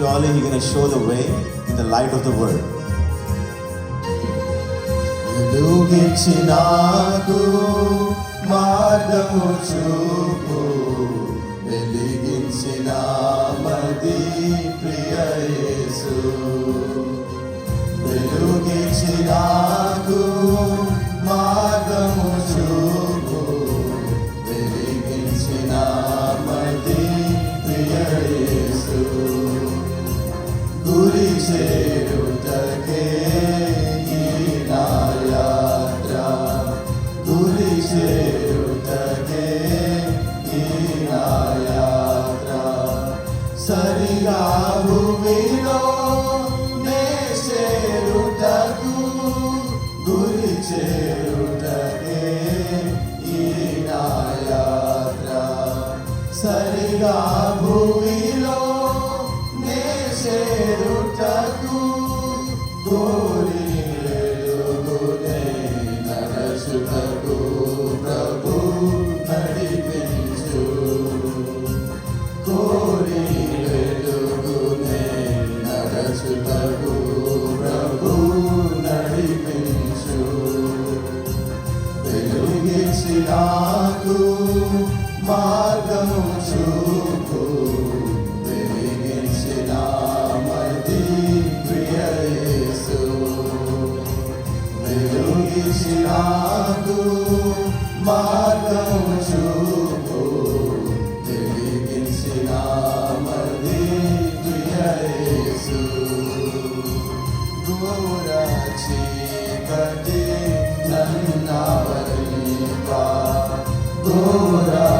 Surely He's going to show the way in the light of the world. వెలుగించి నాకు మార్గము చూపు వెలిగించిన మది ప్రియ చేరుటకే నా యాత్ర గురి చేరుటకే నా యాత్ర సరిగా భూమిలో నే చేరుటకు గురి చేరుటకే నా యాత్ర సరిగా భూమిలో మార్గము చూపు వెలిగించిన మది ప్రియ మార్గము చూపు వెలిగించిన మది ప్రియ చీకటి నన్నావరింపా దూరా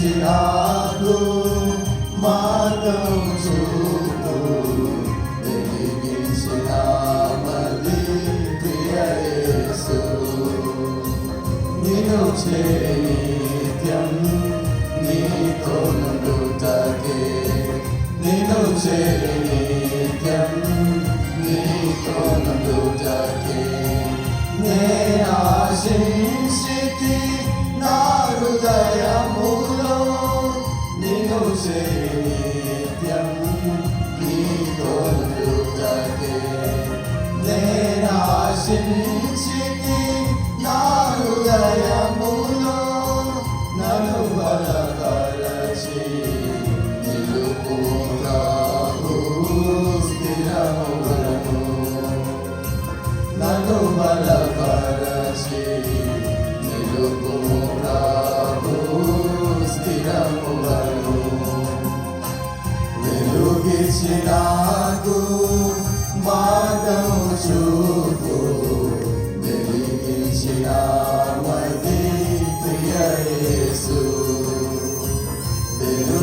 వెలుగించి నాకు మార్గము చూపు వెలిగించిన మది ప్రియ యేసు నిన్ను చేనిత్యం నీతో నుండుటకే నిన్ను చేనిత్యం నీతో నుండుటకే నేనాశించితి నా హృదయములో నిన్ను చేనిత్యం నీతో నుండుటకే నేనాశించితి నా హృదయములో నన్ను బలపరచి నిలుపు ప్రభు స్థిరములను నన్ను బలపరచి నిలుపు స్థిరములను వెలుగించి నాకు మార్గము చూపు వెలిగించిన ప్రియసు ప్రియ